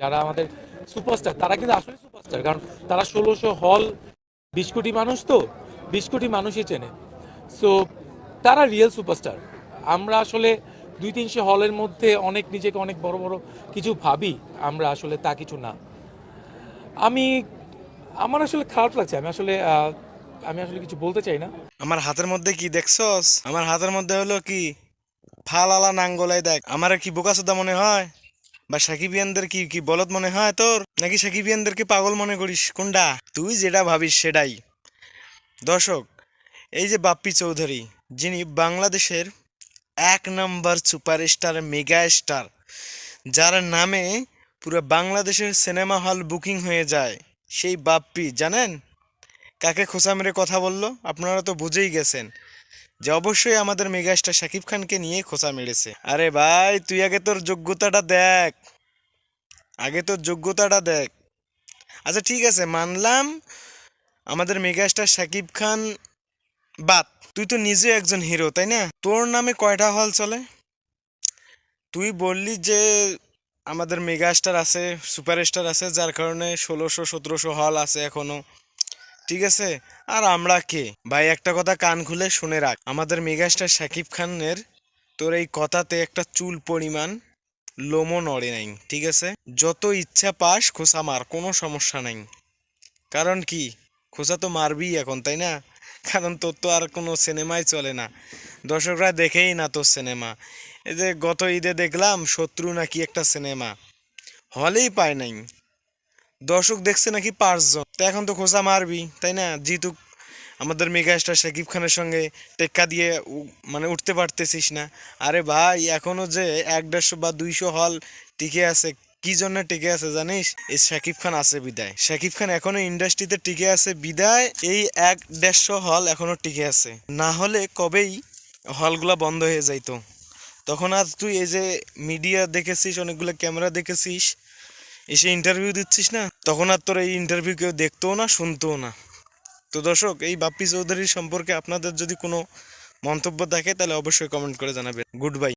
যারা আমাদের সুপারস্টার, তারা কিন্তু আসলে সুপারস্টার, কারণ তারা ষোলোশো হল বিশ কোটি মানুষ তো, বিশ কোটি মানুষই চেনে। সো তারা রিয়েল সুপারস্টার আমরা আসলে দুই তিনশো হলের মধ্যে অনেক নিজেকে অনেক বড় বড় কিছু ভাবি, আমরা আসলে তা কিছু না। আমি, আমার আসলে খারাপ লাগছে, আমি আসলে আমি আসলে কিছু বলতে চাই না। আমার হাতের মধ্যে কি দেখছস? আমার হাতের মধ্যে হলো কি? ফালালা নাঙ্গলাই দেখ, আমার কি বোকাসোদা মনে হয়? বা সাকিবিয়ানদের কি কি বলদ মনে হয় তোর? নাকি সাকিবিয়ানদেরকে পাগল মনে করিস? কোনটা তুই যেটা ভাবিস সেটাই। দর্শক, এই যে বাপ্পি চৌধুরী, যিনি বাংলাদেশের এক নম্বর সুপারস্টার মেগা স্টার যার নামে পুরো বাংলাদেশের সিনেমা হল বুকিং হয়ে যায়, সেই বাপ্পি, জানেন? কাকে খোঁচা মেরে কথা বলল? আপনারা তো বুঝেই গেছেন যে অবশ্যই আমাদের মেগাস্টার শাকিব খানকে নিয়ে খোঁচা মেরেছে। আরে ভাই, তুই আগে তোর যোগ্যতাটা দেখ। আগে তোর যোগ্যতাটা দেখ। আচ্ছা ঠিক আছে, মানলাম। আমাদের মেগাস্টার শাকিব খান বাদ তুই তো নিজে একজন হিরো, তাই না? তোর নামে কয়টা হল চলে? তুই বললি যে আমাদের মেগাস্টার আছে, সুপারস্টার আছে, যার কারণে ষোলোশো, সতেরোশো হল আছে এখনও। ঠিক আছে? আর আমরা কে? ভাই, একটা কথা কান খুলে শুনে রাখ। আমাদের মেগাস্টার শাকিব খানের তোর এই কথাতে একটা চুল পরিমাণ। লোমও নড়ে নাই, ঠিক আছে? যত ইচ্ছা পাস খোসা মার, কোনো সমস্যা নাই। কারণ কি? খোসা তো মারবি এখন, তাই না? কারণ তোর তো আর কোনো সিনেমাই চলে না। দর্শকরা দেখেই না তোর সিনেমা। এই যে গত ঈদে দেখলাম, শত্রু নাকি একটা সিনেমা। হলেই পায় নাই। দর্শক দেখছে নাকি পাঁচজন, তো এখন তো খোঁজা মারবি তাই না? জিতু আমাদের মেগাস্টার শাকিব খানের সঙ্গে টেক্কা দিয়ে মানে উঠতে পারতেছিস না। আরে ভাই, এখনও যে এক দেড়শো বা দুইশো হল টিকে আছে, কি জন্য টিকে আছে জানিস? এই শাকিব খান আছে বিদায়। শাকিব খান এখনও ইন্ডাস্ট্রিতে টিকে আছে বিদায়, এই এক দেড়শো হল এখনও টিকে আছে। না হলে কবেই হলগুলা বন্ধ হয়ে যাইতো। তখন আর তুই এই যে মিডিয়া দেখেছিস, অনেকগুলো ক্যামেরা দেখেছিস, এসে ইন্টারভিউ দিচ্ছিস না? তখন আর তোর এই ইন্টারভিউ কেউ দেখতেও না, শুনতেও না। তো দর্শক, এই বাপ্পি চৌধুরীর সম্পর্কে আপনাদের যদি কোনো মন্তব্য থাকে, তাহলে অবশ্যই কমেন্ট করে জানাবেন। Good bye